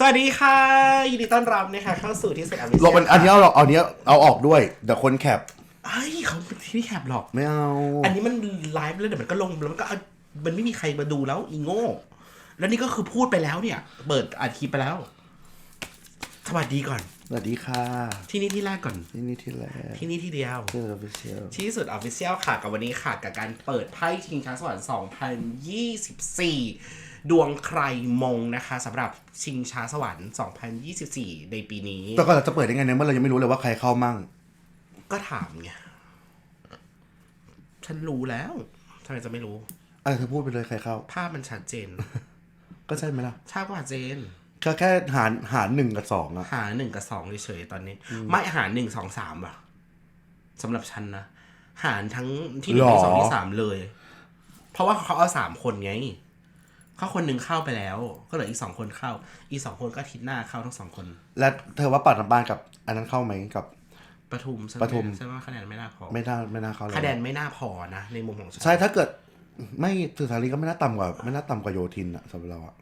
สวัสดีค่ะ ยินดีต้อนรับนะคะเข้าสู่ที่สุดอเมลบมันอันนี้เอาเอาเนี้ยเอาออกด้วยเดี๋ยวคนแคปเฮ้ยเขาเป็นที่แคบหรอก ไม่เอา อันนี้มันไลฟ์แล้วเดี๋ยวมันก็ลงแล้วมันก็เอามันไม่มีใครมาดูแล้วอีโง่ แล้วนี่ก็คือพูดไปแล้วเนี่ย เปิดอัดคลิปไปแล้ว สวัสดีก่อน สวัสดีค่ะที่นี่ที่แรกก่อนที่นี่ที่แรกที่นี่ที่เดียว ที่เราไปเชียวที่สุดออฟฟิเชียลค่ะกับวันนี้ค่ะ กับการเปิดไพ่ชิงช้าสวรรค์2024 ดวงใครมงนะคะสำหรับชิงช้าสวรรค์ 2024 ในปีนี้ แต่ก็เราจะเปิดได้ไงเนี่ยเมื่อเรายังไม่รู้เลยว่าใครเข้ามั่ง ก็ถามไง ฉันรู้แล้วทำไมจะไม่รู้ อะไรเธอพูดไปเลยใครเข้า ภาพมันชัดเจน ก็ใช่ไหมล่ะชาติก็ชัดเจน ก็แค่หารหารหนึ่งกับสองอะหาหนึ่งกับสองเฉยๆตอนนี้ ไม่หาหนึ่งสองสามอะสำหรับฉันนะ หารทั้งที่หนึ่งที่สองที่สามเลย เพราะว่าเขาเอาสามคนไง เขาคนหนึ่งเข้าไปแล้ว ก็เหลืออีกสองคนเข้า อีกสองคนก็อาทิศหน้าเข้าทั้งสองคน และเธอว่าปัดน้ำบานกับ อันนั้นเข้าไหมกับ ปทุมใช่ไหมปทุม ใช่ว่าคะแนนไม่น่าพอไม่น่าไม่น่าเข้าเลยคะแนนไม่น่าพอนะ ในมุมของฉันใช่ถ้าเกิด ไม่สุสารีก็ไม่น่าต่ำกว่า ไม่น่าต่ำกว่าโยธินอะสำหรับเราอะ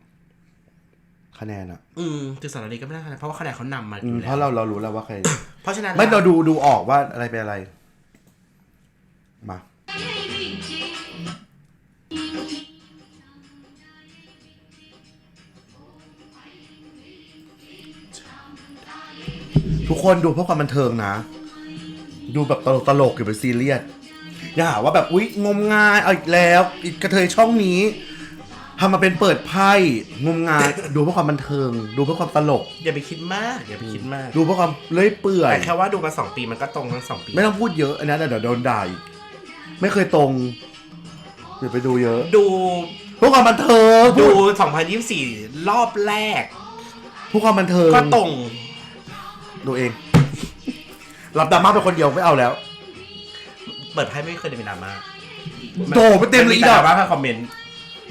คะแนนอะอืมจุดสารดีก็ไม่น่าคะแนนเพราะว่าคะแนนเขานำมาออืมยู่เพแล้ว ราะเราเรารู้แล้วว่าใคร เพราะฉะนั้นไม่เราดูดูออกว่าอะไรเป็นอะไร มา ทุกคนดูเพื่อความบันเทิงนะ ดูแบบตลกตลกๆอย่าไปซีเรียสอย่าหาว่าแบบอุ๊ยงมงายเอาอีกแล้วอีกกระเทยช่องนี้ทำมาเป็นเปิดไพ่งมงาย ดูเพื่อความบันเทิง ดูเพื่อความตลก อย่าไปคิดมาก อย่าไปคิดมาก ดูเพื่อความเลื่อยเปื่อยแต่แค่ว่าดูมาสองปีมันก็ตรงทั้งสองปี ไม่ต้องพูดเยอะอันนั้นเดี๋ยวโดนด่าอีกไม่เคยตรงเดี๋ยวไปดูเยอะ ดูเพื่อความบันเทิงดูพูด2024 รอบแรกเพื่อความบันเทิงก็ตรง ดูเอง รับดราม่าเป็นคนเดียวไม่เอาแล้ว เปิดไพ่ไม่เคยได้เป็นดราม่าโถไปเต็มเลยอีดดราอกม่าแค่คอมเมนต์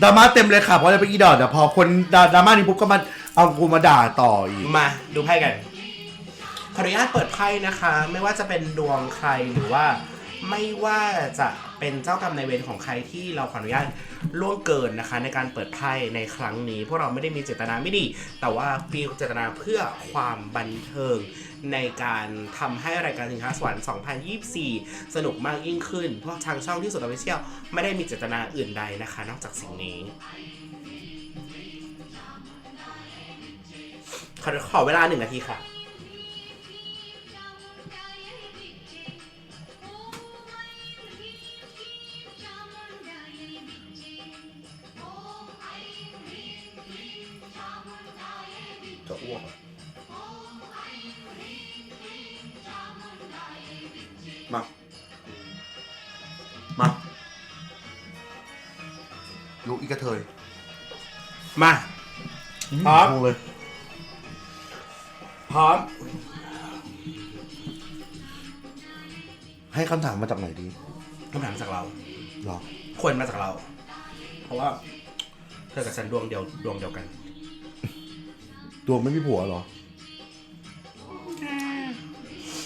ดราม่าเต็มเลยค่ะเพราะอะไรไปอีดอกเดี๋ยวพอคนด่าดราม่านี้ปุ๊บก็มาเอากูมาด่าต่ออีก มาดูไพ่กัน ขออนุญาตเปิดไพ่นะคะ ไม่ว่าจะเป็นดวงใครหรือว่า ไม่ว่าจะเป็นเจ้ากรรมนายเวรของใครที่เราขออนุญาตล่วงเกินนะคะ ในการเปิดไพ่ในครั้งนี้ พวกเราไม่ได้มีเจตนาไม่ดี แต่ว่ามีเจตนาเพื่อความบันเทิง ในการทำให้รายการสินค้าสวรรค์ 2024 สนุกมากยิ่งขึ้น เพราะทางช่องที่สุดออฟฟิเชียลไม่ได้มีเจตนาอื่นใดนะคะ นอกจากสิ่งนี้ขอขอเวลาหนึ่งนาทีค่ะ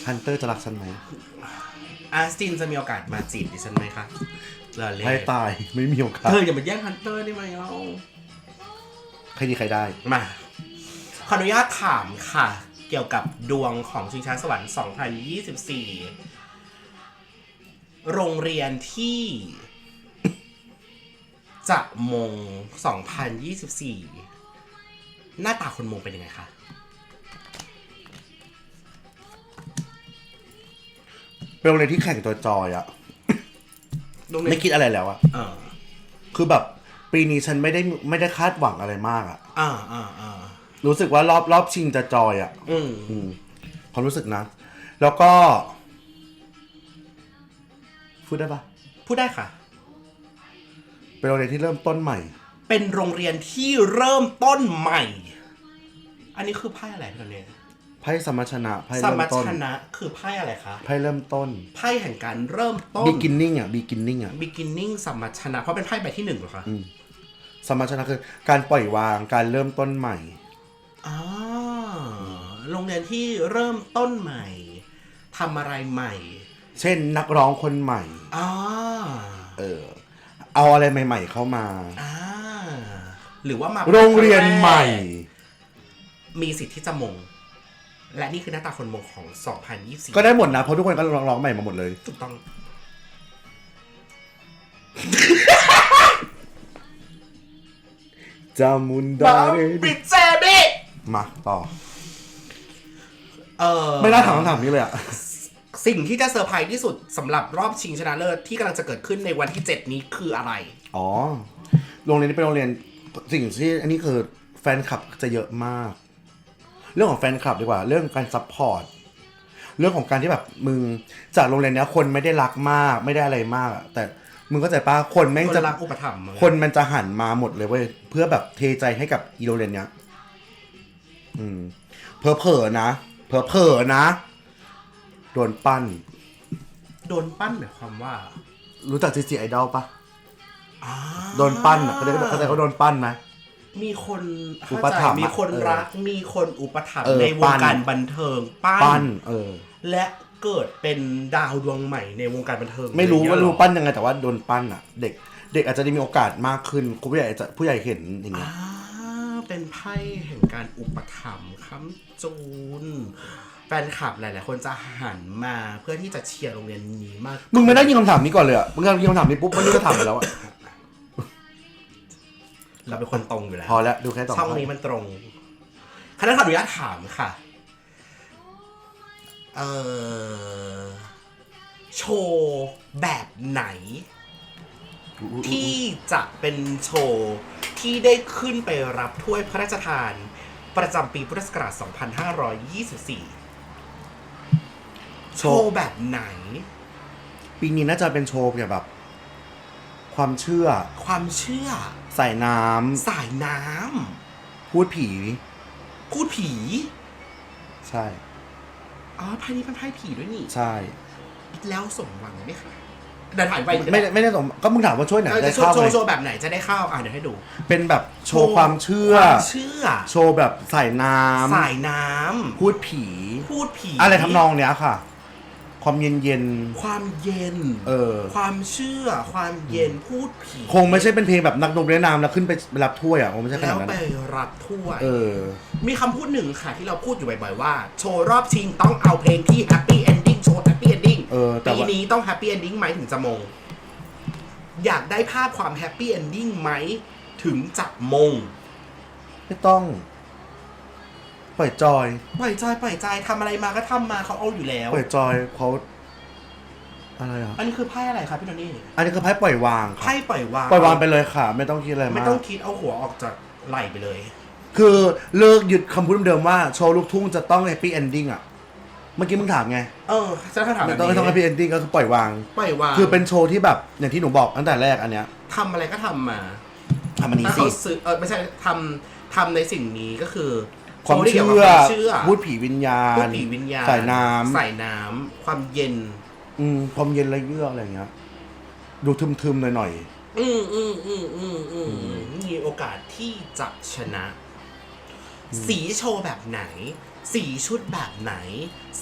ฮันเตอร์จะรักฉันไหมอาร์สตินจะมีโอกาสมาจีบดิฉันไหมคะเราเล่นให้ตายไม่มีโอกาสเธออย่ามาแย่งฮันเตอร์ได้ไหมเราใครดีใครได้มา ขออนุญาตถามค่ะ เกี่ยวกับดวงของชิงช้าสวรรค์ 2024 โรงเรียนที่จะมง 2024 หน้าตาคนมงเป็นยังไงคะ เป็นโรงเรียนที่แข่งตัวจอยอะโรงเรียนไม่คิดอะไรแล้วอะเออคือแบบปีนี้ฉันไม่ได้ไม่ได้คาดหวังอะไรมากอะอ่าอ่าอ่ารู้สึกว่ารอบรอบชิงจะจอยอะอืมอืมความรู้สึกนะ แล้วก็พูดได้ปะพูดได้ค่ะ เป็นโรงเรียนที่เริ่มต้นใหม่ เป็นโรงเรียนที่เริ่มต้นใหม่ อันนี้คือไพ่อะไรพี่ตอนนี้ ไพ่สมรรถนะไพ่สเริ่มัมชต้นนะคือไพ่อะไรคะ ไพ่เริ่มต้น ไพ่แห่งการเริ่มต้น beginning อะ beginning อะ beginning สมัชนะ เพราะเป็นไพ่ใบที่หนึ่งเหรอคะสมรรถนะคือการปล่อยวางการเริ่มต้นใหม่ อ๋อโรงเรียนที่เริ่มต้นใหม่ทำอะไรใหม่เช่นนักร้องคนใหม่ อ๋อเออ เอาอะไรใหม่ ๆ เข้ามา อ่าหรือว่ามาโรงเรียนใหม่ มีสิทธิ์ที่จะมง และนี่คือหน้าตาคนมงของ 2024 ก็ได้หมดนะเพราะทุกคนก็ร้องร้องใหม่มาหมดเลย ถูกต้อง จามุนดาบาเรปิดเจบิมาต่อ เออไม่น่าถามคำถามนี้เลยอะสิ่งที่จะเซอร์ไพรส์ที่สุดสำหรับรอบชิงชนะเลิศที่กำลังจะเกิดขึ้นในวันที่ 7 นี้คืออะไร อ๋อ โรงเรียนนี้เป็นโรงเรียน สิ่งที่อันนี้คือแฟนคลับจะเยอะมากเรื่องของแฟนคลับดีกว่า เรื่องการซัพพอร์ตเรื่องของการที่แบบมึงจากโรงเรียนเนี้ยคนไม่ได้รักมากไม่ได้อะไรมากอะแต่มึงก็ใจป้าคนแม่งคนจะรักอุปถัมภ์มึงคนมันจะหันมาหมดเลยเว้ยเพื่อแบบเทใจให้กับอีโรงเรียนเนี้ยอืมเพอเพอๆนะ เพอเพอๆนะโดนปั้น โดนปั้นหมายความว่า รู้จักจีจีไอดอลปะอ่าโดนปั้นอะเขาเรียกเขาเรียกเขาโดนปั้นไหม มีคนอุปถัมภ์เข้าใจมีคนเออรัก มีคนอุปถัมภ์เออในวปั้งนการบันเทิงปั้ปั้นเออ และเกิดเป็นดาวดวงใหม่ในวงการบันเทิงไม่รู้เลยว่าเนี่ยรู้หอปั้นยังไงแต่ว่าโดนปั้นอะ เด็ก เด็กอาจจะได้มีโอกาสมากขึ้นผู้ใหญ่จะผู้ใหญ่เห็นอย่างเงี้อ่ายเป็นไพ่แห่งการอุปถัมภ์ค้ำจูน แฟนคลับหลาย ๆ คนจะหันมาเพื่อที่จะเชียร์โรงเรียนนี้มาก มึงไม่ได้ยินคำถามนี้ก่อนเลยอะมึงยิงคำถามนี้ปุ๊บมันนี่ก็ถามไปแล้วอะ เราเป็นคนตรงอยู่แล้วพอแล้วดูแค่สองช่องนี้มันตรงคณะขออนุญาตถามค่ะ เออโชว์แบบไหน ที่จะเป็นโชว์ที่ได้ขึ้นไปรับถ้วยพระราชทาน ประจำปีพุทธศักราช 2524 โชว์แบบไหน ปีนี้น่าจะเป็นโชว์เกี่ยวกับ ความเชื่อ ความเชื่อ ใส่น้ำสายน้พูดผีำพูดผีใช่ อ๋อไพ่นี้เป็นไพ่ผีด้วยนี่ ใช่ แล้วสมหวังไหมคะเดี๋ยวถ่ายไปไม่ได้ไม่ได้สมก็มึงถามว่าช่วยไหนเออได้จะโชว์เข้าโชไหมว์โชว์แบบไหนจะได้เข้าอะเดี๋ยวให้ดูเป็นแบบโชว์ความเชื่อ ความเชื่อโชว์แบบใส่น้ำสายน้ำพูดผี พูดผีอะไรทำนองเนี้ยค่ะ ความเย็นเย็น ความเย็น เออ ความเชื่อ ความเย็นพูดผีๆคงไม่ใช่เป็นเพลงแบบนักดนตรีน้ำแล้วขึ้นไปรับถ้วยอะคงไม่ใช่ขแล้นาดวนั้นไปรับถ้วย เออ มีคำพูดหนึ่งค่ะที่เราพูดอยู่บ่อยๆว่า โชว์รอบชิงต้องเอาเพลงที่ happy ending โชว์ happy ending เออแต่ปีว่านี้ต้อง happy ending ไหมถึงจะมง อยากได้ภาพความ happy ending ไหมถึงจะมง ไม่ต้อง ปล่อยจอย ปล่อยใจปล่อยใจทำอะไรมาก็ทำมาเขาเอาอยู่แล้ว ปล่อยจอยเขาอะไรอะ อันนี้คือไพ่อะไรครับพี่โนนี่อันนี้คือไพ่ปล่อยวางค่ะไพ่ปล่อยวางปล่อยวางไปเลยค่ะ ไม่ต้องคิดอะไรไม่มาก ต้องคิดเอาหัวออกจากไหลไปเลย คือเลิกหยุดคำพูดเดิมๆว่าโชว์ลูกทุ่งจะต้องแฮปปี้เอนดิ้งอะ เมื่อกี้มึงถามไงเออจะถามแบไม่บต้องไม่ต้องแฮปนี้ปี้เอนดิ้งก็คือปล่อยวาง ปล่อยวางคือเป็นโชว์ที่แบบอย่างที่หนูบอกตั้งแต่แรกอันเนี้ยทำอะไรก็ทำมา ทำอันนี้ถ้าสิ เขาซื้อเออไม่ใช่ทำทำในสิ่งนี้ก็คือ ความโชที่เชื่กี่ยอกับความเชื่อพูดผีวิญญาพูณดผีวิญญาณใส่น้ำใส่น้ำความเย็น อืมความเย็นระเยือกอะไรอย่างเงี้ยดูทึมๆหน่อยอืมอืมอืมอืมอืมมีโอกาสที่จะชนะ สีโชว์แบบไหน สีชุดแบบไหน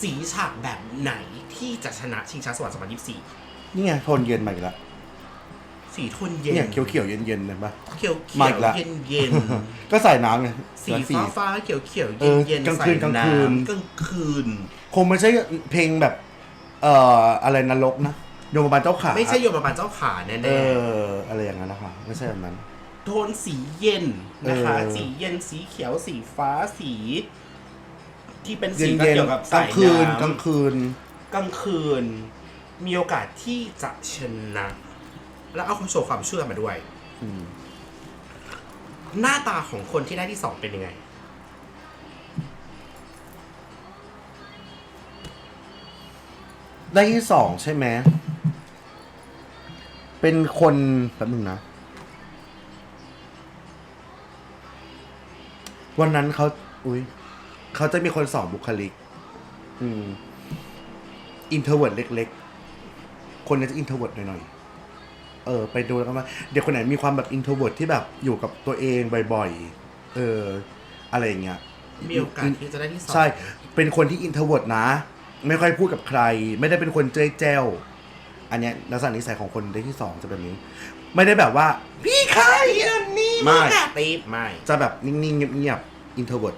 สีฉากแบบไหนที่จะชนะชิงช้าสวรรค์2024ๆนี่ไงโทนเย็นมาอีกแล้ว สีโทนเย็นเนี่ยเขียวๆเย็นๆเห็นปะเขียวมาเขีอียวกแล้วเย็นเย็นก็ใส่น้ำไงสีสีฟ้าฟ้าเขียวเขียวเอเย็อนเย็นกลางใส่คืนกลางคืนน้ำกลางคืน คงไม่ใช่เพลงแบบ เอ่ออะไรนรกนะโยมบาลเจ้าขาไม่ใช่โยมบาลเจ้าขาแน่เอๆออะไรอย่างนั้นนะคะไม่ใช่แบบนั้น โทนสีเย็นนะคะเออสีเย็นสีเขียวสีฟ้าสี ที่เป็นเย็สีนก็เย็นเกี่ยวกับกลาสางยคืนน้กลางคืนำกลางคืน มีโอกาสที่จะชนะ แล้วเอาความโชว์ความเชื่อมาด้วย อืมหน้าตาของคนที่ได้ที่สองเป็นยังไง ได้ที่สองใช่ไหมเป็นคนแป๊บนึงนะ วันนั้นเขาอุ้ยเขาจะมีคนสองบุคลิก อืมอินเทอร์เวิร์ดเล็ก ๆ คนนี้จะอินเทอร์เวิร์ดหน่อยๆ เออไปดูแล้วกันว่าเด็กคนไหนมีความแบบอินโทรเวิร์ดที่แบบอยู่กับตัวเองบ่อยๆเอออะไรอย่างเงี้ยมีโอกาสที่จะได้ที่สองใช่ เป็นคนที่อินเทอร์เวิร์ดนะ ไม่ค่อยพูดกับใคร ไม่ได้เป็นคนเจ้ยแจ้วอันเนี้ยลักษณะนิสัยของคนได้ที่สองจะแบบนี้ ไม่ได้แบบว่า พี่ใครอันนี้ไม่ไม่ตีบไม่จะแบบนิ่งๆเงียบๆอินเทอร์เวิร์ด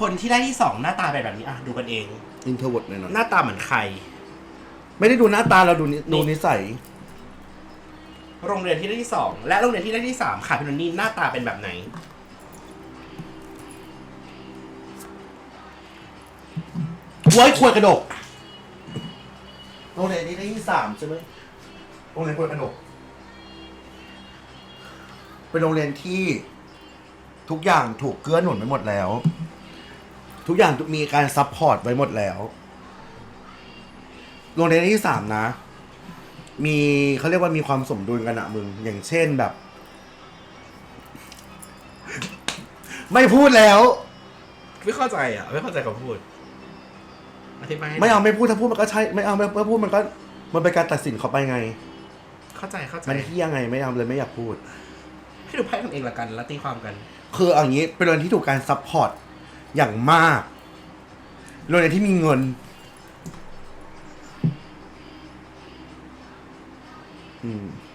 คนที่ได้ที่สองหน้าตาเป็นแบบนี้อะดูกันเองอินเทอร์เวิร์ดหน่อยหน้าตาเหมือนใครๆไม่ได้ดูหน้าตาเราดูนิดูนิสัย โรงเรียนที่ได้ที่สองและโรงเรียนที่ได้ที่สามค่ะพี่นนนี่หน้าตาเป็นแบบไหน ไว้ควรกระดก โรงเรียนนี้ได้ที่สามใช่ไหมโรงเรียนควรกระดก เป็นโรงเรียนที่ทุกอย่างถูกเกื้อหนุนไว้หมดแล้ว ทุกอย่างมีการซัพพอร์ตไว้หมดแล้ว โรงเรียนที่สามนะ มีเขาเรียกว่ามีความสมดุลกันอะมึง อย่างเช่นแบบ ไม่พูดแล้ว ไม่เข้าใจอะ ไม่เข้าใจคำพูดอธิบายให้หน่ยไม่เอาไม่พูดถ้าพูดมันก็ใช่ไม่เอาไม่ไม่พูดมันก็มันเป็นการตัดสินเขาไปไง เข้าใจเข้าใจมันที่ยังไงไม่เอาเลยไม่อยากพูด ให้ดูไพ่กันเองละกัน แล้วตีความกัน คือเอาอย่างนี้เป็นโรงเรียนที่ถูกการซัพพอร์ตอย่างมากโรงเรียนที่มีเงิน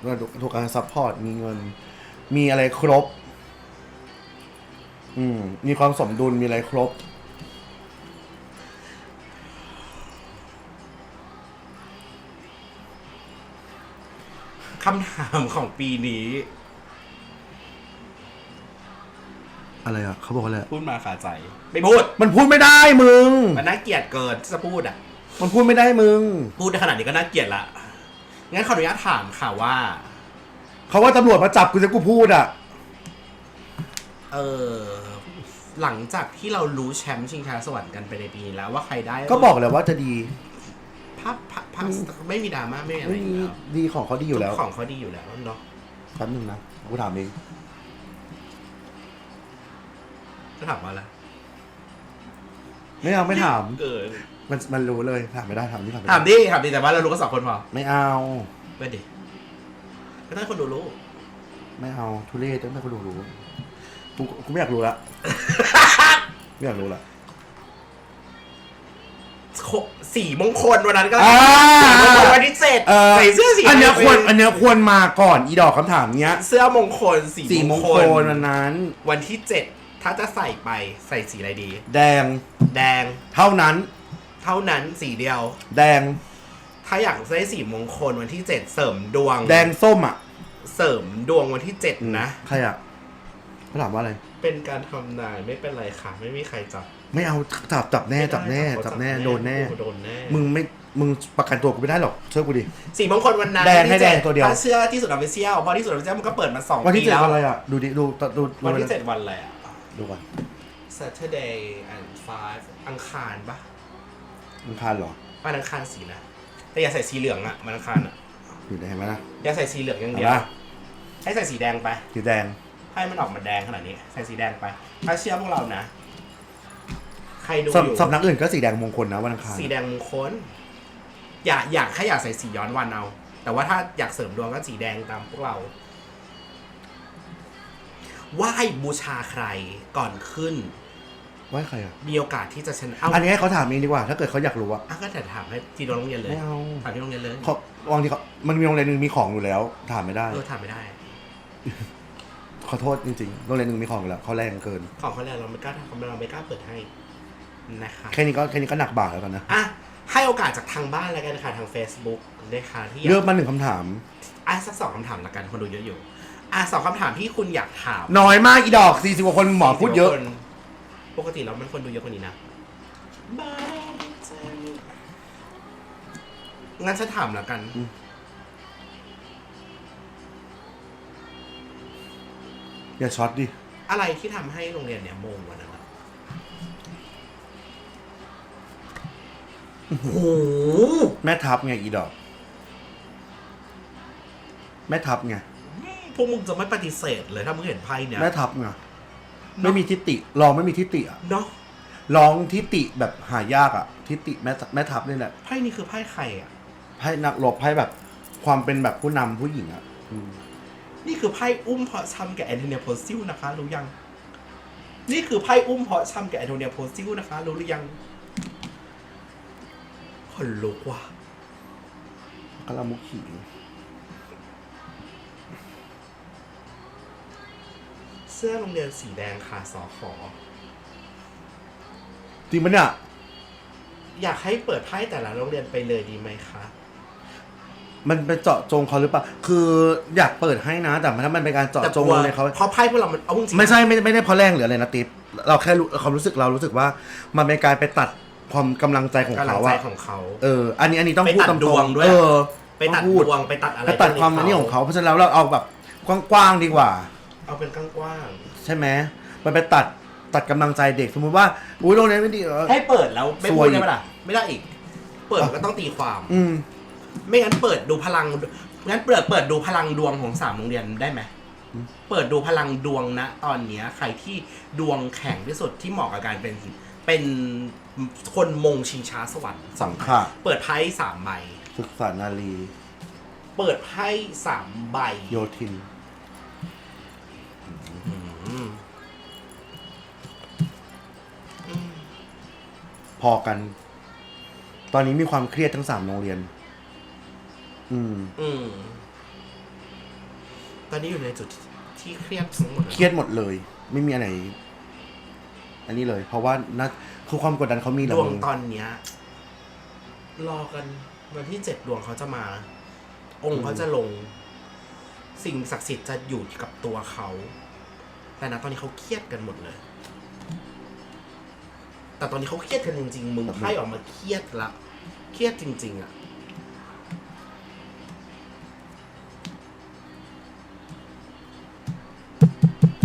อืมโรงเรียนถูกการซัพพอร์ตมีเงิน มีอะไรครบ อืม มีความสมดุลมีอะไรครบ คำถามของปีนี้ อะไรอะเขาบอกว่าอะไรพูดมาขาใจ ไม่พูด มันพูดไม่ได้มึง มันน่าเกลียดเกินที่จะพูดอะ มันพูดไม่ได้มึง พูดในขนาดนี้ก็น่าเกลียดละ งั้นขออนุญาตถามค่ะว่า เขาว่าตำรวจมาจับกูจะกูพูดอะ เออหลังจากที่เรารู้แชมป์ชิงชาสวรรค์กันไปในปีนี้แล้วว่าใครได้ก็บอกแล้วว่าจะดีภาพภาพภาพไม่มีดราม่าไม่มีอะไรไม่อยู่มีแล้วดีของเขาดีอยู่แล้วของเขาดีอยู่แล้วเนาะแป๊บนึงนะ กูถามเองจะถามว่าอะไรไม่เอาไม่ถาม เกิน มันมันรู้เลยถามไม่ได้ถามที่ถามไม่ได้ถามดิถามดิแต่ว่าเรารู้กันสองคนพอไม่เอาไม่ดิไม่ต้องให้คนดูรู้ ไม่เอาทุเรศต้องให้คนดูรู้กูกูไม่อยากรู้ละ ไม่อยากรู้ละ โคสี่มงคลวันนั้นก็อ่า สี่มงคลวันที่เจ็ดเออใส่เสื้อสีอันเนี้ยควรเป็อันเนี้ยควรมาก่อนอีดอกคำถามเนี้ยเสื้อมงคลสี่สี่มมงงคคลลวันนั้น วันที่เจ็ดถ้าจะใส่ไปใส่สีอะไรดี แดงแดงเท่านั้นเท่านั้นสีเดียว แดงถ้าอยากได้สีมงคลวันที่เจ็ดเสริมดวง แดงส้มอะเสริมดวงวันที่เจ็ดนะ ใครอะเขาถามว่าอะไร เป็นการทำนายไม่เป็นไรค่ะ ไม่มีใครจับไม่เอาจับจับแน่จับแน่ไม่ได้จับแน่โดนแน่ โดนแน่ มึงไม่มึงประกันตัวกูไม่ได้หรอกเชื่อกูดิสีมงคลวันนั้นแดงให้ที่จ็แดงตัวเดียวถ้าเชื่อที่สุดออฟฟิเชียลเพราะที่สุดออฟฟิเชียลมันก็เปิดมาสองวันที่ปีเจ็ดแล้ววันอะไรอะดูดิดูดูดูวันที่เจ็ดวันอะไรอะดูก่อน Saturday and five อังคารปะ มันคานเหรอ วันอังคารสีนะแต่อย่าใส่สีเหลืองอะวันอังคารอะอยู่ได้ไหมนะอย่าใส่สีเหลืองอย่างเห็เดีนยวปะให้ใส่สีแดงไป สีแดง ให้มันออกมาแดงขนาดนี้ ใส่สีแดงไป ถ้าเชื่อพวกเรานะ ใครดูอสำยู่สำนักอื่นก็สีแดงมงคลนะวันอังคารสีแดงมงคลอยากอยากแค่อยากใส่สีย้อนวันเอา แต่ว่าถ้าอยากเสริมดวงก็สีแดงตามพวกเรา ไหว้บูชาใครก่อนขึ้น ไว้ใครอะ มีโอกาสที่จะชนะเอาอันนี้ให้เขาถามเองดีกว่า ถ้าเกิดเขาอยากรู้อะอะก็แต่ถามให้ที่โรงเรียนเลยไม่เอาถามที่โรงเรียนเลยเขาบางทีเขามันมีโรงเรียนหนึงมีของอยู่แล้ว ถามไม่ได้ เออถามไม่ได้ ขอโทษจริงๆโรงเรียนหนึ่งมีของอยู่แล้วเขาแรงเกิน ของเขาแรกเราไม่กล้าทำเราไม่กล้าเปิดให้นะคะแค่นี้ก็แค่นี้ก็หนักบ่าแล้วกันนะอะให้โอกาสจากทางบ้านแล้วกันค่ะทาง Facebook นะคะที่เลือกมาหนึ่งคำถามอะสักสองคำถามละกันคนดูเยอะอยู่อะสองคำถามที่คุณอยากถาม น้อยมากอีดอกสี่สิบกว่าคนหมอพูดเยอะคน ปกติแล้วมันคนดูเยอะกว่านี้นะงั้นฉันถามแล้วกัน อืม อย่าช็อตดิ อะไรที่ทำให้โรงเรียนเนี่ยโมงวันนั้นอะโอ้โหแม่ทัพไงอีดอก แม่ทัพไง พวกมึงจะไม่ปฏิเสธเลยถ้ามึงเห็นไพ่เนี่ย แม่ทัพไง ไม่มีทิฏฐิลองไม่มีทิฏฐิอะเนาะลองทิฏฐิแบบหายากอะทิฏฐิแม่แม่ทัพนี่แหละไพ่นี่คือไพ่ใครอะไพ่นักรบไพ่แบบความเป็นแบบผู้นำผู้หญิงอะอืมนี่คือไพ่อุ้มเพาะชำกับแอนโทเนียโพซิลนะคะ รู้ยัง นี่คือไพ่อุ้มเพาะชำกับแอนโทเนียโพซิลนะคะ รู้หรือยังคนลุกว่ะ กะละมุกขี เสื้อโรงเรียนสีแดงค่ะสอขอ จริงปะเนี่ยอยากให้เปิดไพ่แต่ละโรงเรียนไปเลยดีไหมคะ มันเป็นเจาะจงเขาหรือเปล่า คืออยากเปิดให้นะ แต่ถ้ามันเป็นการเจาะจงแต่กลัวเลยเขา เพราะไพ่พวกเรามันเอาจริงๆไม่ใช่ไม่ไม่ได้เพราะแรงหรืออะไรนะติ๊บเราแค่รู้ความรู้สึกเรารู้สึกว่า มันเป็นการไปตัดความกำลังใจของกำลังเขาใจอะของเขา เออ อันนี้อันนี้ต้องไปพูดตัดตรงดวงๆด้วย เออไปตัดต้องพูดวงไปตัดอะไรไปตัดความนี่ของเขาเพราะฉะนั้นแล้วเราเอาแบบกว้างๆดีกว่า เอาเป็นกว้างใช่ไหมมันไปตัดตัดกำลังใจเด็กสมมติว่าอุ้ยโรงเรียนไม่ดีเออๆให้เปิดแล้วไม่ซพูวดยได้ไหมล่ะไม่ได้อีก เปิดมันก็ต้องตีความ อืม ไม่งั้นเปิดดูพลังงั้นเปิดเปิดดูพลังดวงของสามโรงเรียนได้ไหมอืมเปิดดูพลังดวงนะ ตอนเนี้ย ใครที่ดวงแข็งที่สุดที่เหมาะกับการเป็นเป็นคนมงชิงช้าสวรรค์สังขะเปิดไพ่สามใบ ศึกษานารีเปิดไพ่สามใบโยทิน พอกัน ตอนนี้มีความเครียดทั้งสามโรงเรียน อืม อืม ตอนนี้อยู่ในจุดที่เครียดทั้งหมดลเครียดหมดเลย ไม่มีอันไหนอันนี้เลย เพราะว่าน่าคือความกดดันเขามีแหดละวงมึงตอนเนี้ย รอกันวันที่เจ็ดดวงเขาจะมา องค์เขาจะลง สิ่งศักดิ์สิทธิ์จะอยู่กับตัวเขา แต่นะตอนนี้เขาเครียดกันหมดเลย แต่ตอนนี้เขาเครียดกันจริงๆ มึงไพ่ออกมาเครียดละเครียดจริง ๆ อะ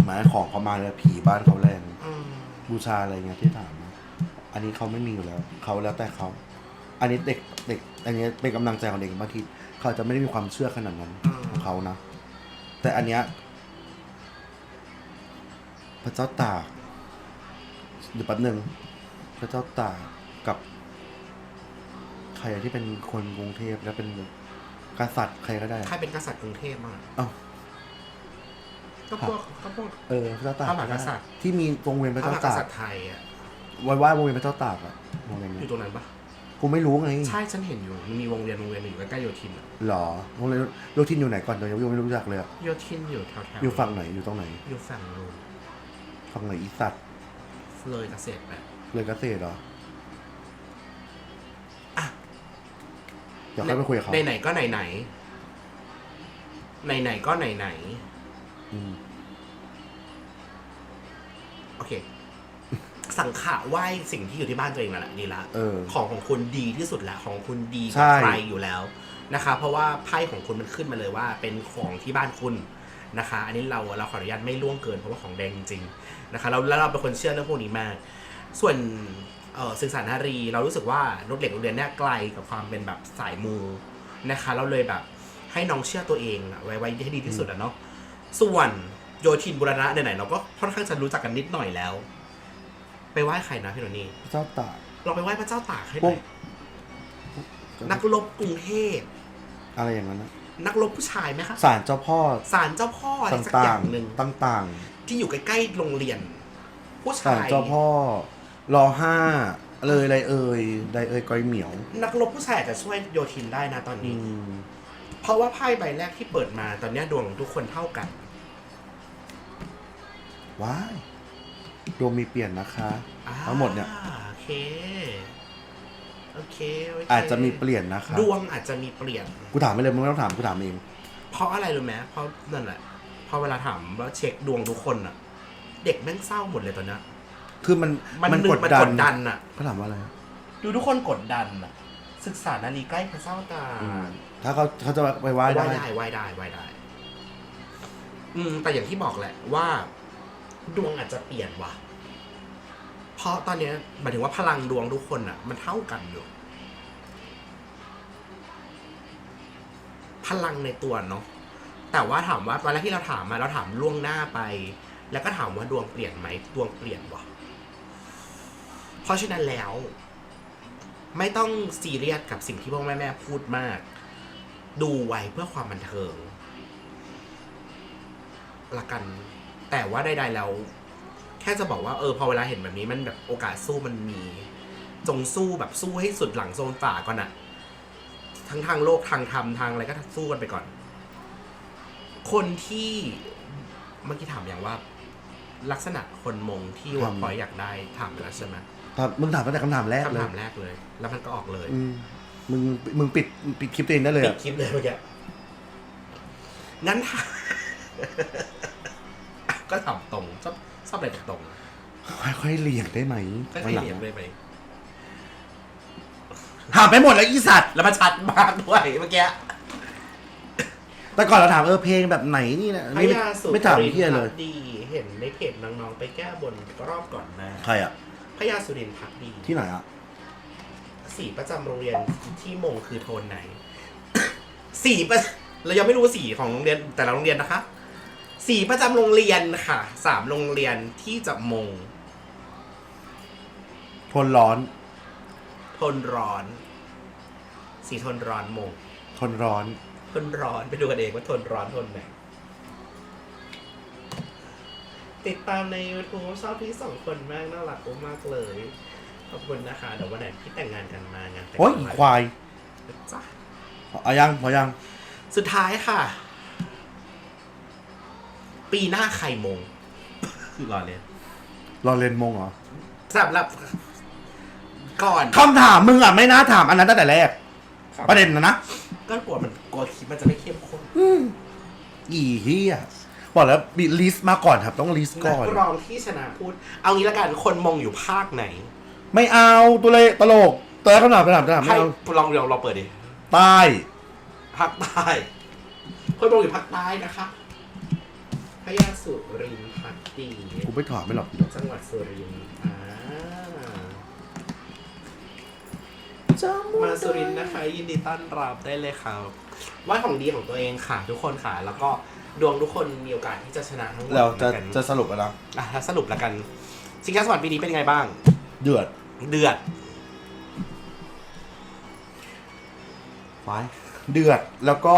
หมายของเขามาแล้วผีบ้านเขาแรง อืมบูชาอะไรเงี้ยที่ถามนะอันนี้เขาไม่มีอยู่แล้ว เขาแล้วแต่เขา อันนี้เด็กเด็ก อันนี้เป็นกำลังใจของเด็กบางทีเขาอาจจะไม่ได้มีความเชื่อขนาดนั้นของเขานะ แต่อันเนี้ยพระเจ้าตากเดี๋ยวแป๊บหนึ่งพ ระเจ้าตากกับ ใครอะที่เป็นคนกรุงเทพแล้วเป็นกษัตริย์ใครก็ได้ใครเป็นกษัตริย์กรุงเทพมากเอ้าก็พวกก็พวกเออพระเจ้าตากพระมหากษัตริย์ที่มีวงเวียนพพระระมเจ้าหากตากษัตริย์ไทยอะไว้ไหว้วงเวียนพระเจ้าตากอะวงเวียนอเนี้ยู่ตรงนั้นปะกูไม่รู้ไงใช่ฉันเห็นอยู่มันมีวงเวียนวงเวียนอยู่ใกล้ๆโยธินอะหรอโรงเรียนโยทินอยู่ไหนก่อนเดี๋ยวยังไม่รู้จักเลยอะโยธินอยู่แถวๆอยู่ฝั่งไหนอยู่ตรงไหนอยู่ฝั่งนู้นฝั่งไหนอีสัตว์เลยเกษตรไป เลยเกษตรเหรออะเดี๋ยวค่อยไปคุยกับเขาไหนๆก็ไหนไหนไหนไหนๆก็ไหนไหนอืมๆโอเค สังขะไหว้สิ่งที่อยู่ที่บ้านตัวเองนั่นแหละดีละ เออ ของของคุณดีที่สุดแล้วของคุณดีกใช่ ว่าใครอยู่แล้วนะคะ เพราะว่าไพ่ของคุณมันขึ้นมาเลยว่า เป็นของที่บ้านคุณนะคะ อันนี้เราเราขออนุญาตไม่ล่วงเกินเพราะว่าของแดงจริงๆนะคะเราแล้วเราเป็นคนเชื่อเรื่องพวกนี้มาก ส่วนเอ่อศึกษานารี เรารู้สึกว่ารถเหล็กโรงเรียนเนี่ยไกลกับความเป็นแบบสายมูนะคะ เราเลยแบบให้น้องเชื่อตัวเองอะไว้ไว้ให้ดีที่สุดอะเนาะส่วนโยธินบุรณะไหนๆเราก็ค่อนข้างจะรู้จักกันนิดหน่อยแล้ว ไปไหว้ใครนะพี่โนนี่พระเจ้าตากเราไปไหว้พระเจ้าตากให้หพวน่กอยนักรบกรุงเทพอะไรอย่างนั้นนะนักรบผู้ชายไหมคะศาลเจ้าพ่อศาลเจ้าพ่ออะไรสักอต่าย่างงหนึ่งๆต่างที่อยู่ใกล้ๆโรงเรียน ผู้ๆศาชาลยเจ้าพ่อ รอห้าเลยอะไรเอ่ยใดเอ่ยก้อยเหมียวนักรบผู้ชายอาจจะช่วยโยทินได้นะตอนอืนี้ มเพราะว่าไพ่ใบแรกที่เปิดมาตอนเนี้ยดวงของทุกคนเท่ากัน ว้ายดวงมีเปลี่ยนนะคะ อ่าทั้งหมดเนี่ย โอเค โอเคโเคอาจจะมีเปลี่ยนนะคะดวงอาจจะมีเปลี่ยน กูถามไปเลยมึงไม่ต้องถามกูถามเอง เพราะอะไรรู้ไหมเพราะนั่นแหละพอเวลาถามว่าเช็คดวงทุกคนอะเด็กแม่งเศร้าหมดเลยตอนเนี้ย คือมันมันมันหนึกกดมันดักนดดันอะเขาถามว่าอะไร ดูทุกคนกดดันอะศึกษานารีใกล้พระเจ้าตาอืมถ้าเขาเขาจะไปไหว้ไหว้ได้ได้ไหว้ได้ไหว้ได้ อืม แต่อย่างที่บอกแหละว่า ดวงอาจจะเปลี่ยนว่ะ เพราะตอนเนี้ยหมายถึงว่าพลังดวงทุกคนอะมันเท่ากันอยู่พลังในตัวเนาะแต่ว่าถามว่าตอนแรกที่เราถามมาเราถามล่วงหน้าไป แล้วก็ถามว่าดวงเปลี่ยนไหมดวงเปลี่ยนว่ะ เพราะฉะนั้นแล้ว ไม่ต้องซีเรียสกับสิ่งที่พ่อแม่แม่พูดมาก ดูไว้เพื่อความบันเทิงละกัน แต่ว่าใดๆแล้ว แค่จะบอกว่าเออพอเวลาเห็นแบบนี้มันแบบโอกาสสู้มันมี จงสู้แบบสู้ให้สุดหลังโซนฝ่าก่อนอะทั้งทางโลกทางธรรมทางอะไรก็สู้กันไปก่อน คนที่เมื่อกี้ถามอย่างว่า ลักษณะคนมงที่วอร์พอยอยากได้ถามไปแล้วใช่ไหม ถามมึงถามตั้งแต่คำถามแรกเลคำยถามแรกเลย แล้วมันก็ออกเลยอืมมึงมึงปิดปิดคลิปตัวเองได้เลยปิอะดคลิปเลยเมื่อกี้งั้นถามก็ถามตรงชอบชอบอะไรตรงค่อยๆเลี่ยงได้ไหมก็วันให้หลังเรียนได้ไหมถามไปหมดแล้วอีสัตว์ แล้วมันชัดมากด้วยเมื่อกี้ แต่ก่อนเราถามเออเพลงแบบไหนนี่นะพนี่ไม่ญาสุไม่ถามรินทเฮียร์เลพัยกดีเห็นในเพจน้องๆไปแก้บนรอบก่อนมาใครอะ พญาสุรินทร์พักดีที่ไหนอะ สีประจำโรงเรียนที่มงคือโทนไหน สีประเรายังไม่รู้สีของโรงเรียนแต่ละโรงเรียนนะคะ สีประจำโรงเรียนค่ะสามโรงเรียนที่จะมง ทนร้อน ทนร้อน สีทนร้อนมง ทนร้อน ทนร้อนไปดูกันเองว่าทนร้อนทนไหน ติดตามใน YouTube ชอบพี่สองคนมากน่ารักมากเลย ขอบคุณนะคะ เดี๋ยววันไหนพี่แต่งงานกันมางานแต่งโอ้ยอีควายจ้ะเอายังพอยัง สุดท้ายค่ะ ปีหน้าใครมง คือรอเลยรอเลนมงเหรอสำหรับก่อนคำถามมึงอะไม่น่าถามอันนั้นตั้งแต่แรก ประเด็นนะนะก็กลัวมันกลัวคลิปมันจะไม่เข้มข้นอีเฮีย บอกแล้วมีลิสต์มาก่อนครับ ต้องลิสต์นัก่อนกร้องที่ชนะพูด เอางี้ละกันคนมงอยู่ภาคไหนไม่เอาตัวเลยตลกเตอคำถามคำถามคำถามใครไม่เอาลองเดี๋ยวเราเปิดดิใต้ภาคใต้คนมงอยู่ภาคใต้นะคะพญาสุรินทร์พักดีกูไม่ถอดไม่หรอกจังหวัดสุรินทร์อ่ามาสุรินทร์นะคะ ยินดีต้อนรับได้เลยครับว่าของดีของตัวเองค่ะ ทุกคนค่ะ แล้วก็ ดวงทุกคนมีโอกาสที่จะชนะทั้งหมดเราจะเหมือนกันจะสรุปแล้วนะอะถ้าสรุปแล้วกันชิงช้าสวรรค์ปีนี้เป็นยังไงบ้าง เดือดเดือดไว้เดือดแล้วก็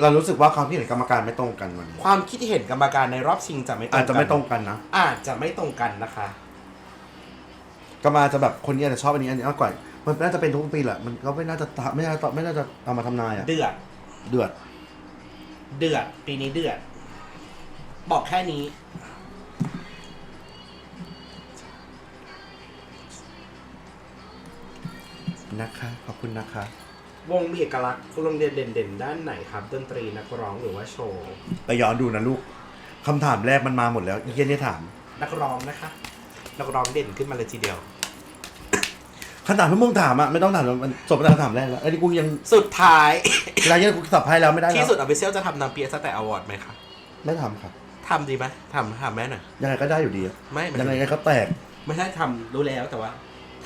เรารู้สึกว่าความคิดเห็นกรรมการไม่ตรงกันวันนี้ความคิดเห็นกรรมการในรอบชิงจะไม่ตรงอาจกัจะไม่ตรงกันนะอาจจะไม่ตรงกันนะคะ กรรมการจะแบบคนนี้อาจจะชอบอันนี้อันนี้มากกว่ามันน่าจะเป็นทุกปีแหละมันก็ไม่น่าจะตะไม่น่าจะไม่น่าจะเอามาทำนายอะเดือดเดือด เดือด ปีนี้เดือด บอกแค่นี้ นะคะ ขอบคุณนะคะ วงมีเอกลักษณ์โรงเรียนเด่นๆ ด้านไหนครับ ดนตรีนักร้องหรือว่าโชว์ ไปย้อนดูนะลูกคำถามแรกมันมาหมดแล้วอีเกียนี่ถาม นักร้องนะคะ นักร้องเด่นขึ้นมาเลยทีเดียว คำถามที่มึงถามอะไม่ต้องถามแล้วมันจบตั้งแต่คำถามแรกแล้วไอ้นี่กูยังสุดท้าย เวลาเนี่ยกูสับให้แล้วไม่ได้แล้ที่วสุดออฟฟิเชียลจะทำนำเปียสแต่อวอร์ดไหมคะไม่ทำครับทำดีไหมทำทำแม่หน่อยยังไงก็ได้อยู่ดีอะไม่มันยังไงก็แตกไม่ใช่ทำรู้แล้วแต่ว่า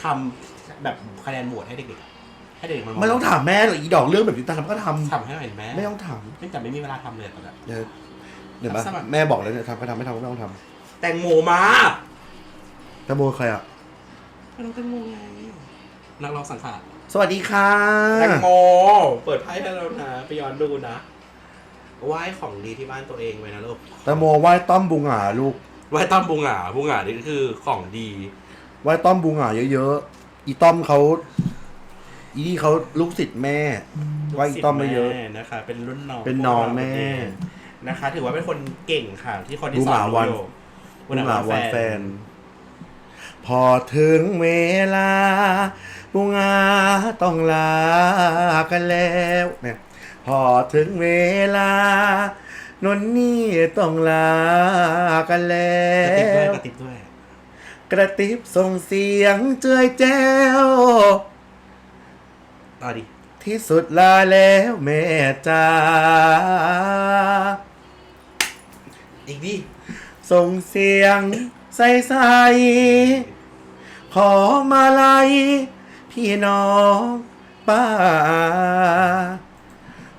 ทำแบบคะแนนโหวตให้เด็กๆให้เด็กๆมันไม่ต้องถามแม่หรอกอีดอกเรื่องแบบนี้ทำก็ททำให้หน่อยแม่ำไม่ต้องถามไม่แต่ไม่มีเวลาทำเลยตอนนั้น เดี๋ยวเดี๋ยวมาสมัคร แม่บอกแล้วเนี่ยทำก็ทำไม่ทำก็ไม่ต้องทแตงโมมาำแต่โมใครอะไม่ต้องแตงโมไง นักร้องสังขารสวัสดีค่ะแตงโม เปิดไพ่ให้เรานะ ไปย้อนดูนะไหว้ของดีที่บ้านตัวเองไว้นะลูกแต่โมไหว้ต้อมบูหงาลูกไหว้ต้อมบุงหงาบุงหงานี่คือของดี ไหว้ต้อมบูหงาเยอะๆอีต้อมเขาอีนี่เขาลูกศิษย์แม่ไหว้อีต้อมไม่เยอะแม่นะคะ เป็นรุ่นน้องเป็นน้องแม่พวกเราเองนะคะ ถือว่าเป็นคนเก่งค่ะ ที่คนที่บูสหอนงาวันรู้อยู่บูหงาวันแฟน พอถึงเวลา บูหงาต้องลากันแล้วเนี่ยพอถึงเวลานนนี่ต้องลากันแล้กระติบด้วยว กระติบด้วย กระติบส่งเสียงเจือยแจ้ว ต่อดิที่สุดลาแล้วแม่จ้าอีกดิส่งเสียงใสใสๆขอมาลัย พี่น้องป้า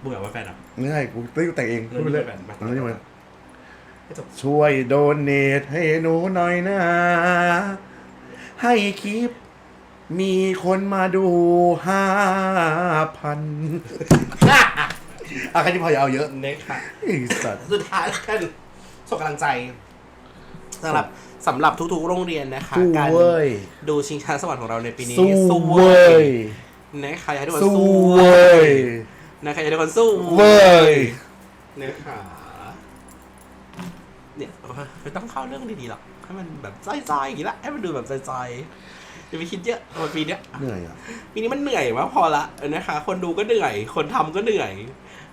บุงหงาวันแฟนอะ ไม่ใช่กูต้องแต่งเองเรื่องพูดนี้เลยเป็นแบบเอาเรื่องนี้มาให้จบช่วยโดเนทให้หนูหน่อยนะ ให้คลิป มีคนมาดูห้าพันอะใครที่พออย่าเอาเยอะเน็กค่ะไอ้สัตว์สุดท้ายแล้วกันส่งกำลังใจสำหรับ สำหรับทุกๆโรงเรียนนะคะสู้การเว้ย ดูชิงช้าสวรรค์ของเราในปีนี้สู้เว้ยนะคะอยากให้ทุกคนสู้สู้เว้เว้ยยนะคะอยากให้ทุกคนสู้เว้ยนะคะเนี่ยไม่ต้องเข้าเรื่องดีๆหรอกให้มันแบบใจๆอย่างนี้ละให้มันดูแบบใจๆอย่าไปคิดเยอะวันปีเนี้ยเหนื่อยอะปีนี้มันเหนื่อยมากพอละนะคะ คนดูก็เหนื่อย คนทำก็เหนื่อย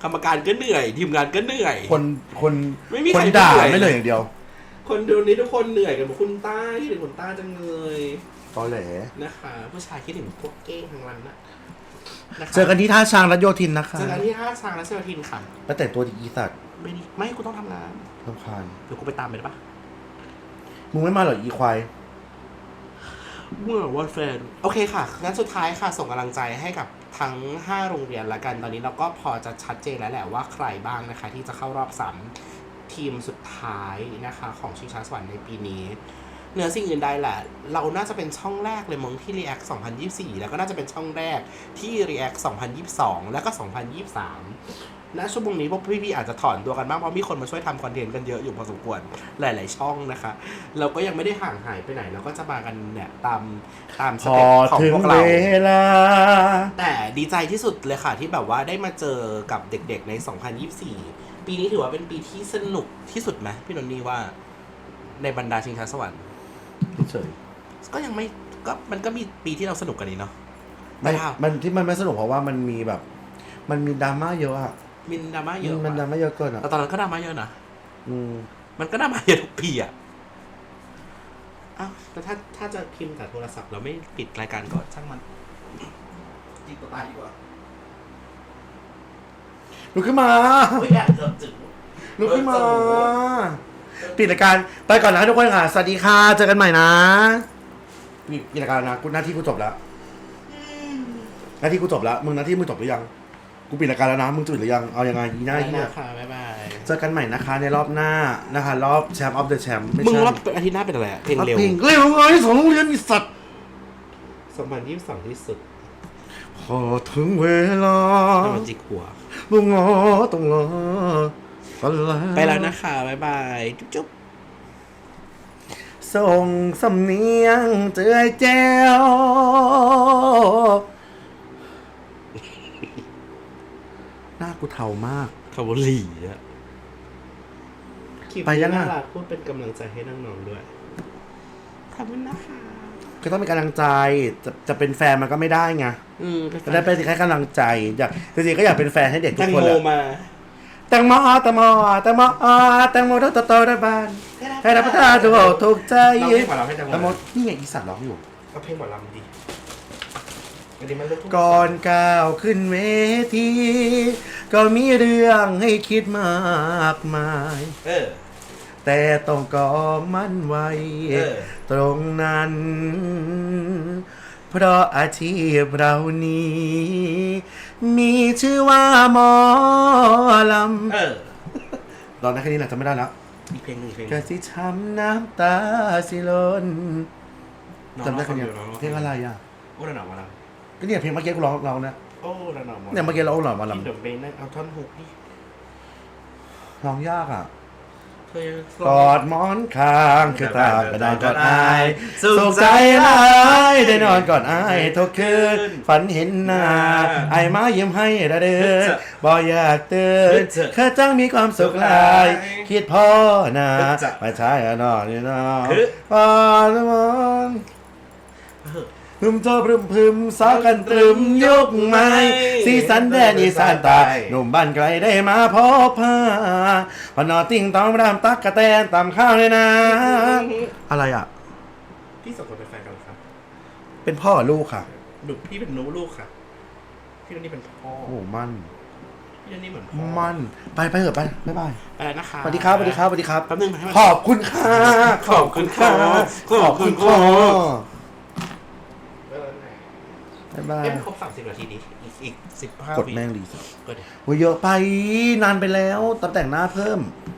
กรรมการก็เหนื่อย ทีมงานก็เหนื่อย คนคนไม่มีคนใครด่าเหนื่อยไม่เหนื่อยอย่างเดียว คนดูนี้ทุกคนเหนื่อยกันหมดคุณต้าคิดถึงคุณต้าจังเลยตอแหลนะคะ ผู้ชายคิดถึงพวกเก้งทั้งวันนะนะคะเจอกันที่ท่าช้างรัชโยธินนะคะเจอกันที่ห้างซางและเซลทินค่ะไปแต่งตัวดีอีสัตว์ไม่ดีไม่กูต้องทำงานรำคาญเดี๋ยวกูไปตามไปได้ปะมึงไม่มาเหรออีควายเมื่อวันแฟน โอเคค่ะงั้นสุดท้ายค่ะ ส่งกำลังใจให้กับทั้ง 5 โรงเรียนละกัน ตอนนี้เราก็พอจะชัดเจนแล้วแหละว่าใครบ้างนะคะ ที่จะเข้ารอบ3 ทีมสุดท้ายนะคะของชิงช้าสวรรค์ในปีนี้เหนือสิ่งอื่นใดแหละ เราน่าจะเป็นช่องแรกเลยมั้งที่ React 2024 แล้วก็น่าจะเป็นช่องแรกที่ React 2022 แล้วก็ 2023ณชั่วโมงนี้พวกพี่ๆอาจจะถอนตัวกันบ้างเพราะมีคนมาช่วยทำคอนเทนต์กันเยอะอยู่พอสมควรหลายๆช่องนะคะ เราก็ยังไม่ได้ห่างหายไปไหน เราก็จะมากันเนี่ยตามตามสพอเต็ปของถึงพวกเวเราลาแต่ดีใจที่สุดเลยค่ะที่แบบว่าได้มาเจอกับเด็กๆใน 2024 ปีนี้ถือว่าเป็นปีที่สนุกที่สุดไหมพี่นนท์นี่ว่า ในบรรดาชิงช้าสวรรค์เฉยก็ยังไม่ก็มันก็มีปีที่เราสนุกกันนี้เนาะไม่ไม่ค่ะมันที่มันไม่สนุกเพราะว่ามันมีแบบ มันมีดราม่าเยอะอะมินดราม่าเยอะมันดราม่าเยอะเกินอะแต่ตอนนั้นก็ดราม่าเยอะนะ อืมมันก็ดราม่าเยอะทุกปีอะอ้าวแต่ถ้าถ้าจะพิมพ์แต่โทรศัพท์เราไม่ปิดรายการก็ช่างมันจีบตัวตายดีกว่า ลุกขึ้นมาเฮ้ยแอบเกือบจึงลุกขึ้นมา ปิดรายการไปก่อนนะทุกคนค่ะ สวัสดีค่ะ เจอกันใหม่นะปิดปิดรายการนะกูหน้าที่กูจบแล้ว หน้าที่กูจบแล้ว มึงหน้าที่มึงจบหรือยัง กูปิดรายการแล้วนะ มึงจุดหรือยัง เอายังไงอีหน้าได้เหียค่ะบ๊ายบาย เจอกันใหม่นะคะ ในรอบหน้านะคะ รอบแชมป์ออฟเดอะแชมป์ไม่มึงใช่รอบอาทิตย์หน้าเป็นอะไรอะเพลงเร็วเพลงเร็วเลยสองโรงเรียนมีสัตว์สองพันยี่สิบสองที่สุด พอถึงเวลาทำมันจิกหัว บุงงอต้องรอกันแล้วไปแล้วนะคะบ๊ายบาย จุ๊บจุ๊บส่งสำเนียงเจอแจ้วหน้ากูเทามาก คาร์บอลีอะไปยังอะ น่ารักพูดเป็นกำลังใจให้น้องๆด้วย ขอบคุณนะคะ ก็ต้องมีกำลังใจจะจะเป็นแฟนมันก็ไม่ได้ไงอืมจะได้เป็นแค่กำลังใจอยากจริงๆก็อยากเป็นแฟนให้เด็กทุแตกงคนโมแหละมาแตงโมแตงโมแตงโมแตงโมโตโตโตได้บ้านให้รับประทานถูกถูกใจเราเพลงหมอลำให้แตงโมแตงโมนี่ไงอีสัตว์ร้องอยู่ ก็เพลงหมอลำดีอันนี้มันเลือกทุ่งก่อนก้าวขึ้นเวทีก็มีเรื่องให้คิดมากมาย เออ แต่ต้องกอมันไว้ เออ ตรงนั้น เพราะอาชีพเรานี้ มีชื่อว่าหมอลเออำตอนนั้นแค่นี้แหละจำไม่ได้แล้วอีกเพลงหนึ่งอีกเพลงหกะนึ่งสิช้ำน้ำตาสิลนน้องจำได้แค่นี้น้องเพลงอะไรอะ โอ้ระหนาวมาลก็เนี่ยเพลงเมื่อกี้กูร้องร้องนะำโอ้ระหนาวมาเนี่ยเมื่อกี้เราเอาหน่อยมาลที่เดี๋ยวไปนั่งเอาท่อนฮุกดิำร้องยากอะเคย กอดหมอนข้างคือตากระดานกอดอายสุสุขขใจใจร้าร้ายยได้นอนก่อนอายทุกคืนฝันเห็นหน้าไอ้มายิ้มให้ระเดินบ่อยากเตือนแค่จังมีความสุขหลาย คิดพ่อนะไม่ใช่อะนอนนี่นะปอนมอน พึมเจ้าพึมพึมสาวกันตรึมยกไม้สีสันแดนอีสานใตายหนุ่มบ้านไกลได้มาพบผ้าพอนอติ้งต้องรำตักกะแตนตำข้าวเลยนะ อะไรอะ พี่สองคนเป็นแฟนกันเหรอครับเป็นพ่อกับลูกค่ะหนูพี่เป็นหนูลูกค่ะ พี่นนนี่เป็นพ่อ โอ้มันพี่นนนี่เหมือนพ่อมันไปไปเถอะไปบ๊ายบายไปแล้วนะคะสวัสดีครับสวัสดีครับสวัสดีครับ แป๊บนึงให้มัน ขอบคุณค่ะขอบคุณค่ะขอบคุณค่ะเออไหน บ๊ายบายเอ้ยมันครบสามสิบนาทีดิอีกอีกสิบห้ากดแม่งดีกดดิโอ้ยเยอะไปนานไปแล้วตำแต่งหน้าเพิ่มเ